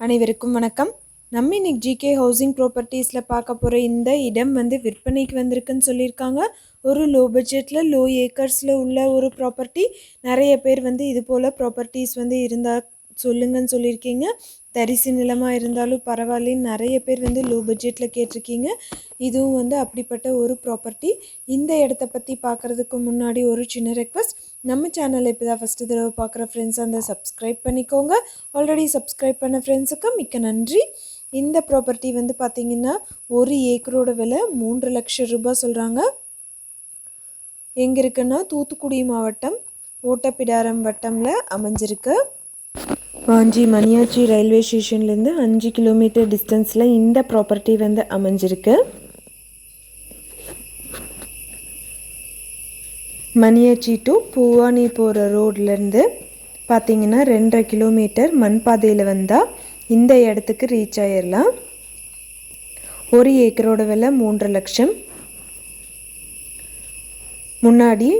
அனைவருக்கும் வணக்கம். நம்ம இன்னைக்கு ஜிகே ஹவுசிங் ப்ராப்பர்ட்டிஸில் பார்க்க போகிற இந்த இடம் வந்து விற்பனைக்கு வந்திருக்குன்னு சொல்லியிருக்காங்க. ஒரு லோ பட்ஜெட்டில் லோ ஏக்கர்ஸில் உள்ள ஒரு ப்ராப்பர்ட்டி நிறைய பேர் வந்து இது போல் ப்ராப்பர்ட்டிஸ் வந்து இருந்தால் சொல்லுங்கன்னு சொல்லியிருக்கீங்க. தரிசு நிலமாக இருந்தாலும் பரவாயில்லன்னு நிறைய பேர் வந்து லோ பட்ஜெட்டில் கேட்டிருக்கீங்க. இதுவும் வந்து அப்படிப்பட்ட ஒரு ப்ராப்பர்ட்டி இந்த இடத்த பற்றி பார்க்குறதுக்கு முன்னாடி ஒரு சின்ன ரெக்வஸ்ட் நம்ம சேனலை இப்போ தான் ஃபஸ்ட்டு தடவை பார்க்குற ஃப்ரெண்ட்ஸ் அந்த சப்ஸ்கிரைப் பண்ணிக்கோங்க. ஆல்ரெடி சப்ஸ்கிரைப் பண்ண ஃப்ரெண்ட்ஸுக்கு மிக்க நன்றி. இந்த ப்ராப்பர்ட்டி வந்து பார்த்திங்கன்னா ஒரு ஏக்கரோட விலை மூன்று லட்சம் ரூபாய் சொல்கிறாங்க எங்கே இருக்குன்னா தூத்துக்குடி மாவட்டம் ஓட்டப்பிடாரம் வட்டமில் அமைஞ்சிருக்கு. வாஞ்சி மணியாச்சி ரயில்வே ஸ்டேஷன்லேருந்து அஞ்சு கிலோமீட்டர் டிஸ்டன்ஸில் இந்த ப்ராப்பர்ட்டி வந்து அமைஞ்சிருக்கு. மணியாச்சி டு பூவானி போகிற ரோட்லேருந்து பார்த்தீங்கன்னா ரெண்டரை கிலோமீட்டர் மண் பாதையில் வந்தால் இந்த இடத்துக்கு ரீச் ஆயிடலாம் ஒரு ஏக்கரோட விலை மூன்றரை லட்சம். முன்னாடி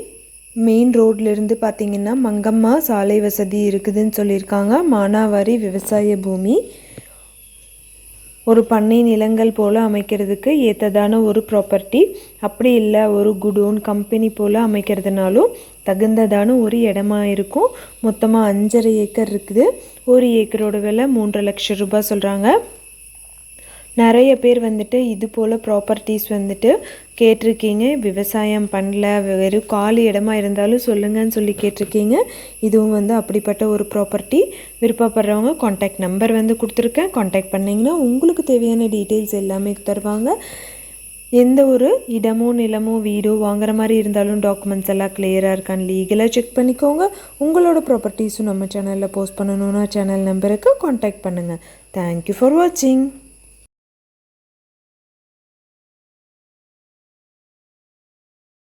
மெயின் ரோட்லேருந்து பார்த்தீங்கன்னா மங்கம்மா சாலை வசதி இருக்குதுன்னு சொல்லியிருக்காங்க. மானாவாரி விவசாய பூமி. ஒரு பண்ணை நிலங்கள் போல் அமைக்கிறதுக்கு ஏற்றதான ஒரு ப்ராப்பர்ட்டி அப்படி இல்லை ஒரு குடோன் கம்பெனி போல் அமைக்கிறதுனாலும் தகுந்ததான ஒரு இடமா இருக்கும். மொத்தமாக அஞ்சரை ஏக்கர் இருக்குது. ஒரு ஏக்கரோட விலை மூன்றரை லட்சம் ரூபாய் சொல்கிறாங்க நிறைய பேர் வந்துட்டு இது போல் ப்ராப்பர்ட்டிஸ் வந்துட்டு கேட்டிருக்கீங்க. விவசாயம் பண்ணல வெறும் காலி இடமா இருந்தாலும் சொல்லுங்கன்னு சொல்லி கேட்டிருக்கீங்க. இதுவும் வந்து அப்படிப்பட்ட ஒரு ப்ராப்பர்ட்டி விருப்பப்படுறவங்க காண்டாக்ட் நம்பர் வந்து கொடுத்துருக்கேன். காண்டாக்ட் பண்ணிங்கன்னா உங்களுக்கு தேவையான டீட்டெயில்ஸ் எல்லாமே தருவாங்க. எந்த ஒரு இடமோ நிலமோ வீடோ வாங்குற மாதிரி இருந்தாலும் டாக்குமெண்ட்ஸ் எல்லாம் கிளியராக இருக்கான்னு லீகலாக செக் பண்ணிக்கோங்க. உங்களோட ப்ராப்பர்ட்டிஸும் நம்ம சேனலில் போஸ்ட் பண்ணணுன்னா சேனல் நம்பருக்கு காண்டாக்ட் பண்ணுங்கள் தேங்க்யூ ஃபார் வாட்சிங்